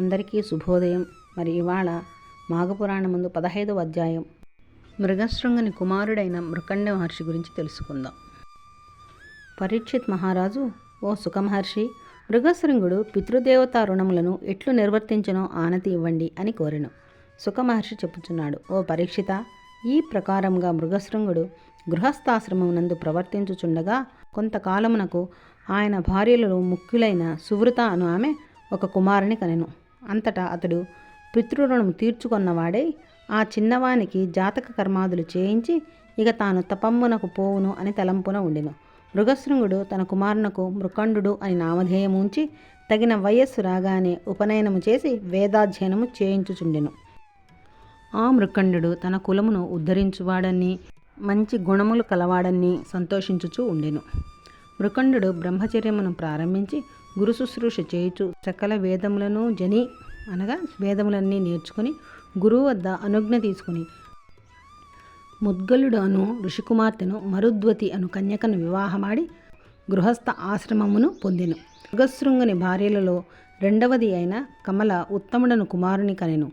అందరికీ శుభోదయం. మరి ఇవాళ మాఘపురాణం ముందు పదహైదవ అధ్యాయం. మృగశృంగుని కుమారుడైన మృకండ మహర్షి గురించి తెలుసుకుందాం. పరీక్షిత్ మహారాజు ఓ సుఖమహర్షి మృగశృంగుడు పితృదేవతా రుణములను ఎట్లు నిర్వర్తించనో ఆనతి ఇవ్వండి అని కోరెను. సుఖమహర్షి చెప్పుచున్నాడు ఓ పరీక్షిత ఈ ప్రకారంగా మృగశృంగుడు గృహస్థాశ్రమమునందు ప్రవర్తించుచుండగా కొంతకాలమునకు ఆయన భార్యలలో ముఖ్యులైన సువృత అను ఆమె ఒక కుమారుని కనెను. అంతటా అతడు పితృరుణము తీర్చుకున్నవాడై ఆ చిన్నవానికి జాతక కర్మాదులు చేయించి ఇక తాను తపమ్మునకు పోవును అని తలంపున ఉండెను. మృగశృంగుడు తన కుమారునకు మృకండు అని నామధేయము ఉంచి తగిన వయస్సు రాగానే ఉపనయనము చేసి వేదాధ్యయనము చేయించుచుండెను. ఆ మృకండు తన కులమును ఉద్ధరించువాడని మంచి గుణములు కలవాడని సంతోషించుచూ ఉండెను. మృకండు బ్రహ్మచర్యమును ప్రారంభించి గురు శుశ్రూష చేయుచు సకల వేదములను జని అనగా వేదములన్నీ నేర్చుకుని గురువు వద్ద అనుజ్ఞ తీసుకుని ముద్గలుడు అను ఋషికుమార్తెను మరుద్వతి అను కన్యకను వివాహమాడి గృహస్థ ఆశ్రమమును పొందెను. మృగశృంగుని భార్యలలో రెండవది అయిన కమల ఉత్తముడను కుమారుని కనెను.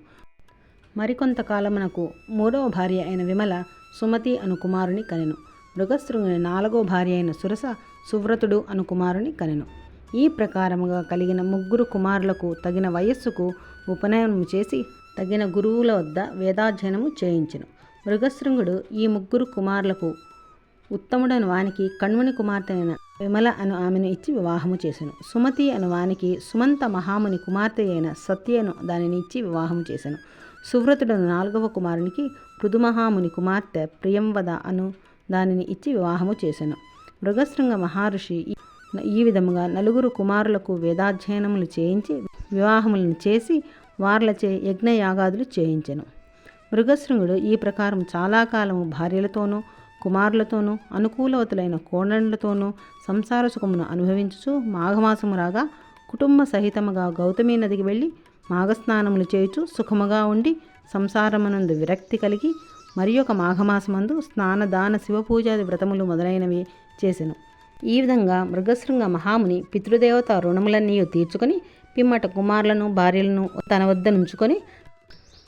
మరికొంతకాలమునకు మూడవ భార్య అయిన విమల సుమతి అను కుమారుని కనెను. మృగశృంగుని నాలుగో భార్య అయిన సురస సువ్రతుడు అను కుమారుని కనెను. ఈ ప్రకారముగా కలిగిన ముగ్గురు కుమారులకు తగిన వయస్సుకు ఉపనయనము చేసి తగిన గురువుల వద్ద వేదాధ్యయనము చేయించను. మృగశృంగుడు ఈ ముగ్గురు కుమారులకు ఉత్తముడను వానికి కణ్వుని కుమార్తె అయిన విమల అను ఆమెను ఇచ్చి వివాహము చేశాను సుమతి అను వానికి సుమంత మహాముని కుమార్తె అయిన సత్యను దానిని ఇచ్చి వివాహము చేశాను సువ్రతుడను నాలుగవ కుమారునికి పృథుమహాముని కుమార్తె ప్రియంవద అను దానిని ఇచ్చి వివాహము చేశాను మృగశృంగ మహర్షి ఈ విధముగా నలుగురు కుమారులకు వేదాధ్యయనములు చేయించి వివాహములను చేసి వార్లచే యజ్ఞయాగాదులు చేయించెను. మృగశృంగుడు ఈ ప్రకారం చాలా కాలము భార్యలతోనూ కుమారులతోనూ అనుకూలవతులైన కోణండ్లతోనూ సంసార సుఖమును అనుభవించుచు మాఘమాసము రాగా కుటుంబ సహితముగా గౌతమి నదికి వెళ్ళి మాఘస్నానములు చేయుచు సుఖముగా ఉండి సంసారమునందు విరక్తి కలిగి మరి ఒక మాఘమాసమందు స్నానదాన శివపూజాది వ్రతములు మొదలైనవి చేసెను. ఈ విధంగా మృగశృంగ మహాముని పితృదేవత రుణములన్నీ తీర్చుకొని పిమ్మట కుమారులను భార్యలను తన వద్ద నుంచుకొని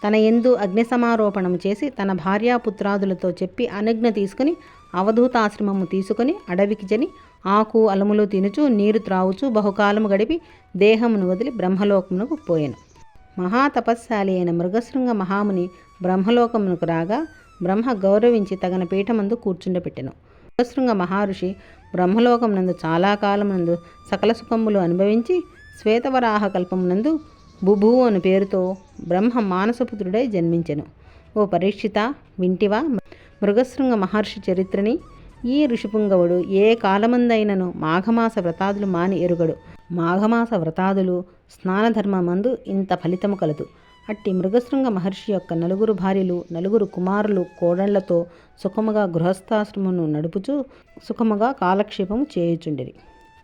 తన ఎందు అగ్ని సమారోపణం చేసి తన భార్యాపుత్రాదులతో చెప్పి అనుజ్ఞ తీసుకుని అవధూతాశ్రమము తీసుకొని అడవికి జని ఆకు అలములు తినుచు నీరు త్రావుచు బహుకాలము గడిపి దేహమును వదిలి బ్రహ్మలోకమునకు పోయాను. మహాతపస్శాలి అయిన మృగశృంగ మహాముని బ్రహ్మలోకమునకు రాగా బ్రహ్మ గౌరవించి తగన పీఠమందు కూర్చుండబెట్టెను మృగశృంగ మహర్షి బ్రహ్మలోకం నందు చాలా కాలమునందు సకల సుఖములు అనుభవించి శ్వేతవరాహ కల్పమునందు బుభు అను పేరుతో బ్రహ్మ మానసపుత్రుడై జన్మించెను. ఓ పరీక్షిత వింటివా మృగశృంగ మహర్షి చరిత్రని ఈ ఋషిపుంగవుడు ఏ కాలమందైనను మాఘమాస వ్రతాదులు మాని ఎరుగడు. మాఘమాస వ్రతాదులు స్నానధర్మమందు ఇంత ఫలితము కలదు. అట్టి మృగశృంగ మహర్షి యొక్క నలుగురు భార్యలు నలుగురు కుమారులు కోడళ్ళతో సుఖముగా గృహస్థాశ్రమను నడుపుచూ సుఖముగా కాలక్షేపము చేయుచుండిరి.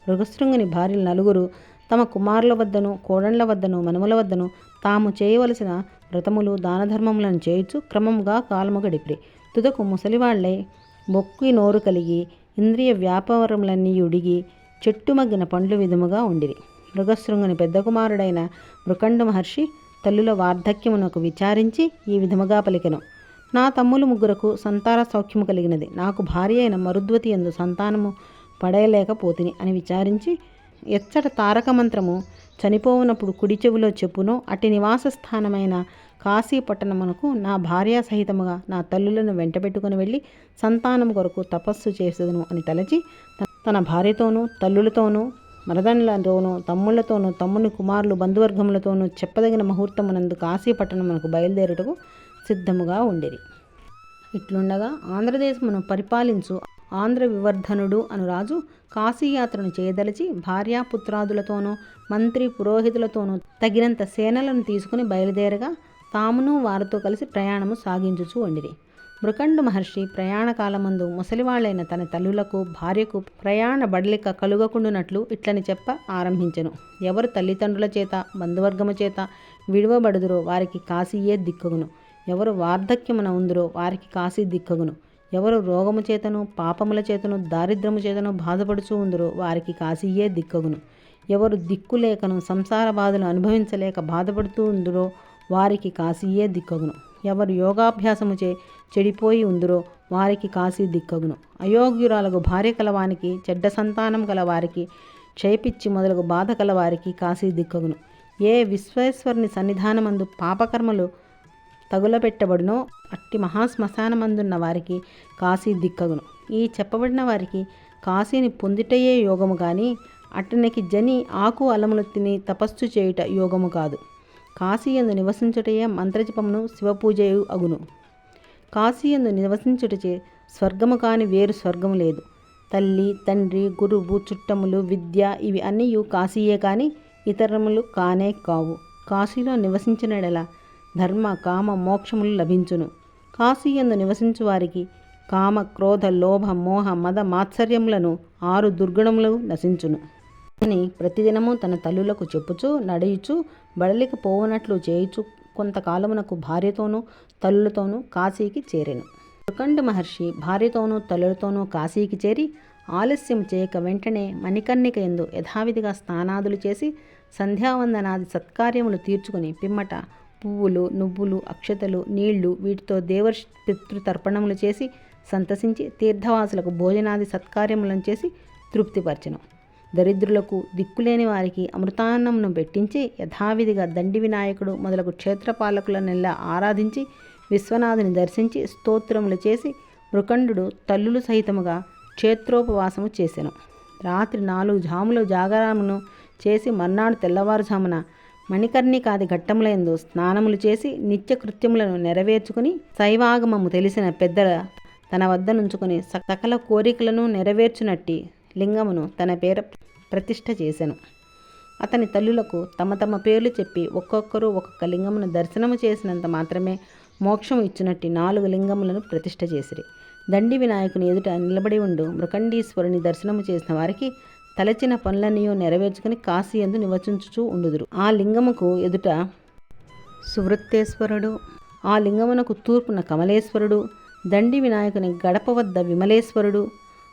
మృగశృంగుని భార్యలు నలుగురు తమ కుమారుల వద్దను కోడళ్ళ వద్దను మనుమల వద్దను తాము చేయవలసిన వ్రతములు దానధర్మములను చేయుచు క్రమముగా కాలము గడిపిరి. తుదకు ముసలివాళ్ళై మొక్కి నోరు కలిగి ఇంద్రియ వ్యాపారములన్నీ ఉడిగి చెట్టుమగ్గిన పండ్లు విధముగా ఉండిరి. మృగశృంగుని పెద్ద కుమారుడైన మృకండ మహర్షి తల్లుల వార్ధక్యమునకు విచారించి ఈ విధముగా పలికెను. నా తమ్ములు ముగ్గురకు సంతాన సౌఖ్యము కలిగినది. నాకు భార్య అయిన మరుద్వతి ఎందు సంతానము పడేయలేకపోతిని అని విచారించి ఎచ్చట తారక మంత్రము చనిపోవునప్పుడు కుడి చెవిలో చెప్పునో అట్టి నివాస స్థానమైన కాశీ పట్టణమునకు నా భార్య సహితముగా నా తల్లులను వెంటబెట్టుకుని వెళ్ళి సంతానం కొరకు తపస్సు చేసేదను అని తలచి తన భార్యతోనూ తల్లులతోనూ మరదండ్లతోనూ తమ్ముళ్ళతోనూ తమ్ముని కుమారులు బంధువర్గములతోనూ చెప్పదగిన ముహూర్తమునందు కాశీపట్టణమునకు బయలుదేరుటకు సిద్ధముగా ఉండేది ఇట్లుండగా ఆంధ్రదేశమును పరిపాలించు ఆంధ్ర వివర్ధనుడు అను రాజు కాశీయాత్రను చేయదలిచి భార్యాపుత్రాదులతోనూ మంత్రి పురోహితులతోనూ తగినంత సేనలను తీసుకుని బయలుదేరగా తామును వారితో కలిసి ప్రయాణము సాగించుచూ ఉండేది మృకండు మహర్షి ప్రయాణ కాలమందు ముసలివాళ్ళైన తన తల్లులకు భార్యకు ప్రయాణ బడలిక కలుగకుండునట్లు ఇట్లని చెప్ప ఆరంభించెను. ఎవరు తల్లిదండ్రుల చేత బంధువర్గము చేత విడువబడుదురో వారికి కాశీయే దిక్కగును. ఎవరు వార్ధక్యమున ఉందురో వారికి కాశీ దిక్కగును. ఎవరు రోగము చేతను పాపముల చేతను దారిద్రము చేతను బాధపడుచూ ఉందరో వారికి కాశీయే దిక్కగును. ఎవరు దిక్కులేకను సంసార బాధలు అనుభవించలేక బాధపడుతూ ఉందరో వారికి కాశీయే దిక్కగును. ఎవరు యోగాభ్యాసము చే చెడిపోయి ఉందిరో వారికి కాశీ దిక్కగును. అయోగ్యురాలకు భార్య కలవానికి చెడ్డ సంతానం గలవారికి క్షయపిచ్చి మొదలగు బాధ కలవారికి కాశీ దిక్కగును. ఏ విశ్వేశ్వరుని సన్నిధానమందు పాపకర్మలు తగులబెట్టబడునో అట్టి మహాశ్మశానమందున్న వారికి కాశీ దిక్కగును. ఈ చెప్పబడిన వారికి కాశీని పొందుటయే యోగము కానీ అట్టనికి జని ఆకు అలములు తిని తపస్సు చేయుట యోగము కాదు. కాశీయందు నివసించుటయే మంత్రజపమును శివపూజయు అగును. కాశీయందు నివసించుటచే స్వర్గము కాని వేరు స్వర్గము లేదు. తల్లి తండ్రి గురువు చుట్టములు విద్య ఇవి అన్నీ కాశీయే కానీ ఇతరములు కానే కావు. కాశీలో నివసించినడల ధర్మ కామ మోక్షములు లభించును. కాశీయందు నివసించు వారికి కామ క్రోధ లోభ మోహ మద మాత్సర్యములను ఆరు దుర్గుణములు నశించును. అని ప్రతిదినము తన తల్లులకు చెప్పుచూ నడుయుచు బడలికి పోవనట్లు చేయుచు కొంతకాలమునకు భార్యతోనూ తల్లులతోనూ కాశీకి చేరెను. దుర్కండ మహర్షి భార్యతోనూ తల్లులతోనూ కాశీకి చేరి ఆలస్యం చేయక వెంటనే మణికర్ణిక ఎందు యథావిధిగా స్నానాదులు చేసి సంధ్యావందనాది సత్కార్యములు తీర్చుకుని పిమ్మట పువ్వులు నువ్వులు అక్షతలు నీళ్ళు వీటితో దేవర్షి పితృతర్పణములు చేసి సంతసించి తీర్థవాసులకు భోజనాది సత్కార్యములను చేసి తృప్తిపరచను. దరిద్రులకు దిక్కులేని వారికి అమృతాన్నమును పెట్టించి యథావిధిగా దండి వినాయకుడు మొదలగు క్షేత్రపాలకులనెల్లా ఆరాధించి విశ్వనాథుని దర్శించి స్తోత్రములు చేసి మృకండు తల్లులు సహితముగా క్షేత్రోపవాసము చేసెను. రాత్రి నాలుగు జాములు జాగరమును చేసి మర్నాడు తెల్లవారుజామున మణికర్ణికాది ఘట్టములందు స్నానములు చేసి నిత్య కృత్యములను నెరవేర్చుకుని శైవాగమము తెలిసిన పెద్దల తన వద్ద నుంచుకుని సకల కోరికలను నెరవేర్చునట్టి లింగమును తన పేర ప్రతిష్ఠ చేశాను అతని తల్లులకు తమ తమ పేర్లు చెప్పి ఒక్కొక్కరు ఒక్కొక్క లింగమును దర్శనము చేసినంత మాత్రమే మోక్షం ఇచ్చినట్టు నాలుగు లింగములను ప్రతిష్ఠ చేసిరి. దండి వినాయకుని ఎదుట నిలబడి ఉండు మృఖండీశ్వరుని దర్శనము చేసిన వారికి తలచిన పనులన్నీ నెరవేర్చుకుని కాశీ ఎందు నివచించుచూ ఉండుదురు. ఆ లింగముకు ఎదుట సువృత్తేశ్వరుడు ఆ లింగమునకు తూర్పున కమలేశ్వరుడు దండి వినాయకుని గడప వద్ద విమలేశ్వరుడు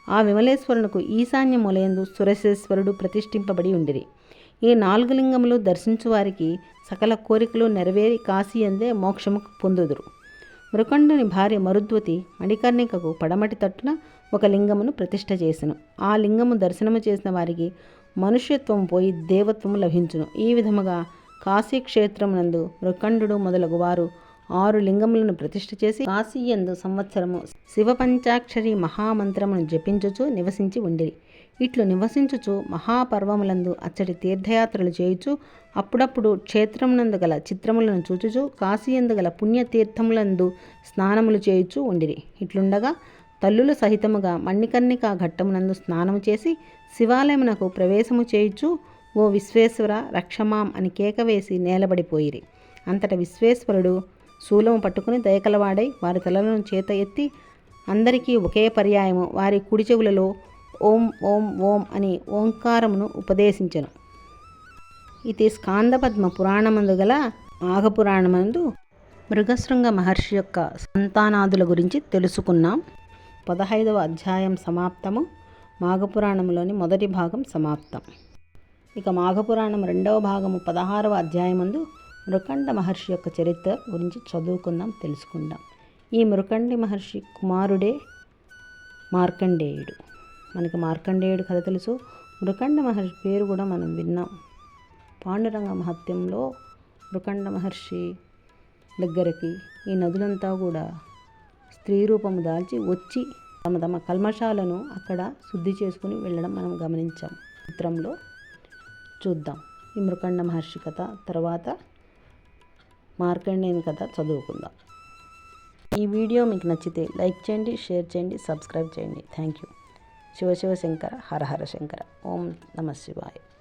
ఆ విమలేశ్వరునకు ఈశాన్య మూలయందు సురసేశ్వరుడు ప్రతిష్ఠింపబడి ఉండిరి. ఈ నాలుగు లింగములు దర్శించు వారికి సకల కోరికలు నెరవేరి కాశీయందే మోక్షము పొందుదురు. మృకండుని భార్య మరుద్వతి మణికర్ణికకు పడమటి తట్టున ఒక లింగమును ప్రతిష్ఠ చేసెను. ఆ లింగము దర్శనము చేసిన వారికి మనుష్యత్వం పోయి దేవత్వము లభించును. ఈ విధముగా కాశీక్షేత్రమునందు మృకండు మొదలగు వారు ఆరు లింగములను ప్రతిష్ఠ చేసి కాశీయందు సంవత్సరము శివ పంచాక్షరి మహామంత్రమును జపించుచు నివసించి ఉండిరి. ఇట్లు నివసించుచు మహాపర్వములందు అచ్చటి తీర్థయాత్రలు చేయుచు అప్పుడప్పుడు క్షేత్రమునందు గల చిత్రములను చూచుచు కాశీయందు గల పుణ్యతీర్థములందు స్నానములు చేయుచు ఉండిరి. ఇట్లుండగా తల్లులు సహితముగా మణికర్ణిక ఘట్టమునందు స్నానము చేసి శివాలయమునకు ప్రవేశము చేయుచు ఓ విశ్వేశ్వర రక్షమాం అని కేక వేసి నేలబడిపోయిరి. అంతట విశ్వేశ్వరుడు శూలము పట్టుకుని దయకలవాడై వారి తలలను చేత ఎత్తి అందరికీ ఒకే పర్యాయము. వారి కుడి చెవులలో ఓం ఓం ఓం అని ఓంకారమును ఉపదేశించను. ఇది స్కాందపద్మ పురాణమందు గల ఆగపురాణమందు మృగశృంగ మహర్షి యొక్క సంతానాదుల గురించి తెలుసుకున్నాం. పదహైదవ అధ్యాయం సమాప్తము. మాఘపురాణంలోని మొదటి భాగం సమాప్తం. ఇక మాఘపురాణం రెండవ భాగము పదహారవ అధ్యాయమందు మృకండ మహర్షి యొక్క చరిత్ర గురించి చదువుకుందాం తెలుసుకుందాం. ఈ మృకండి మహర్షి కుమారుడే మార్కండేయుడు. మనకి మార్కండేయుడు కథ తెలుసు. మృకండ మహర్షి పేరు కూడా మనం విన్నాం. పాండురంగ మహత్యంలో మృకండ మహర్షి దగ్గరికి ఈ నదులంతా కూడా స్త్రీ రూపము దాల్చి వచ్చి తమ తమ కల్మషాలను అక్కడ శుద్ధి చేసుకుని వెళ్ళడం మనం గమనించాం. చిత్రంలో చూద్దాం. ఈ మృకండ మహర్షి కథ తర్వాత మార్కండేయుని కథ చదువుకుందాం. ఈ వీడియో మీకు నచ్చితే లైక్ చేయండి షేర్ చేయండి సబ్స్క్రైబ్ చేయండి. Thank you. శివ శివ శంకర హర హర శంకర. ఓం నమ శివాయ.